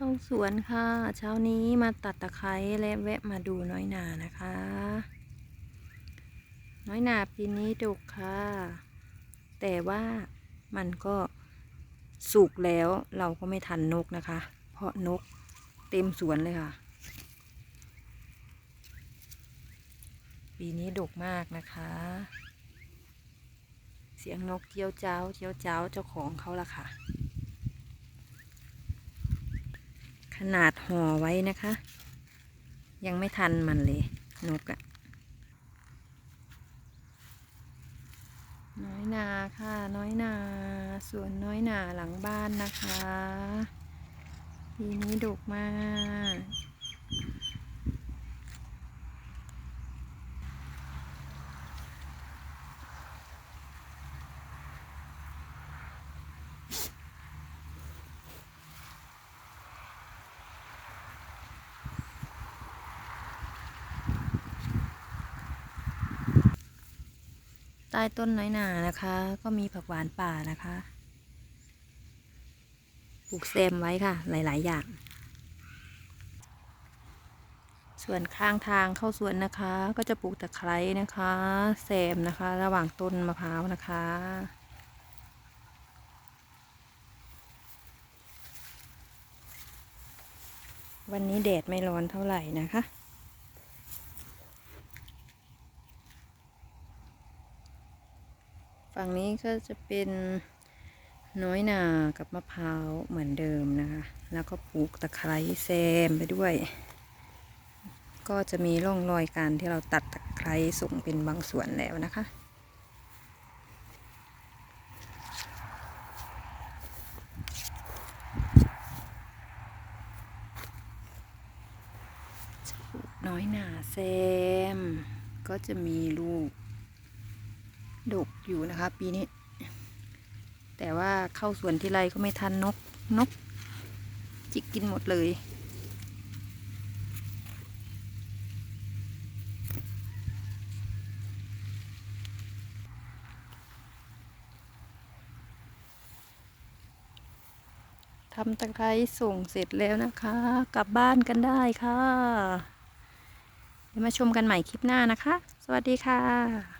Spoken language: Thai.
เข้าสวนค่ะ เช้านี้มาตัดตะไคร้และแวะมาดูน้อยหนานะคะ น้อยหนาปีนี้ดกค่ะ แต่ว่ามันก็สุกแล้วเราก็ไม่ทันนกนะคะ เพราะนกเต็มสวนเลยค่ะ ปีนี้ดกมากนะคะ เสียงนกเจียวเจ้าเจียวเจ้าเจ้าของเขาละค่ะ ขนาดห่อไว้นะคะ ยังไม่ทันมันเลย นกอะน้อยนาค่ะ น้อยนาสวนน้อยนาหลังบ้านนะคะปีนี้ดุกมาก ต้ต้นน้อยหนานะคะ ก็มีผักหวานป่านะคะปลูกแซมไว้ค่ะ หลาย ๆ อย่าง ส่วนข้างทางเข้าสวนนะคะ ก็จะปลูกตะไคร้นะคะแซมนะคะ ระหว่างต้นมะพร้าวนะคะวันนี้แดดไม่ร้อนเท่าไหร่นะคะ ฝั่งนี้ก็จะเป็นน้อยนากับมะพร้าวเหมือนเดิมนะคะ แล้วก็ปลูกตะไคร้แซมไปด้วย ก็จะมีร่องรอยการที่เราตัดตะไคร้ส่งเป็นบางส่วนแล้วนะคะน้อยหนาแซม ก็จะมีลูก ดกอยู่นะคะ ปีนี้ แต่ว่าเข้าสวนที่ไรก็ไม่ทันนกนก จิกกินหมดเลย ทำตะไคร้ส่งเสร็จแล้วนะคะ กลับบ้านกันได้ค่ะ เดี๋ยวมาชมกันใหม่คลิปหน้านะคะ สวัสดีค่ะ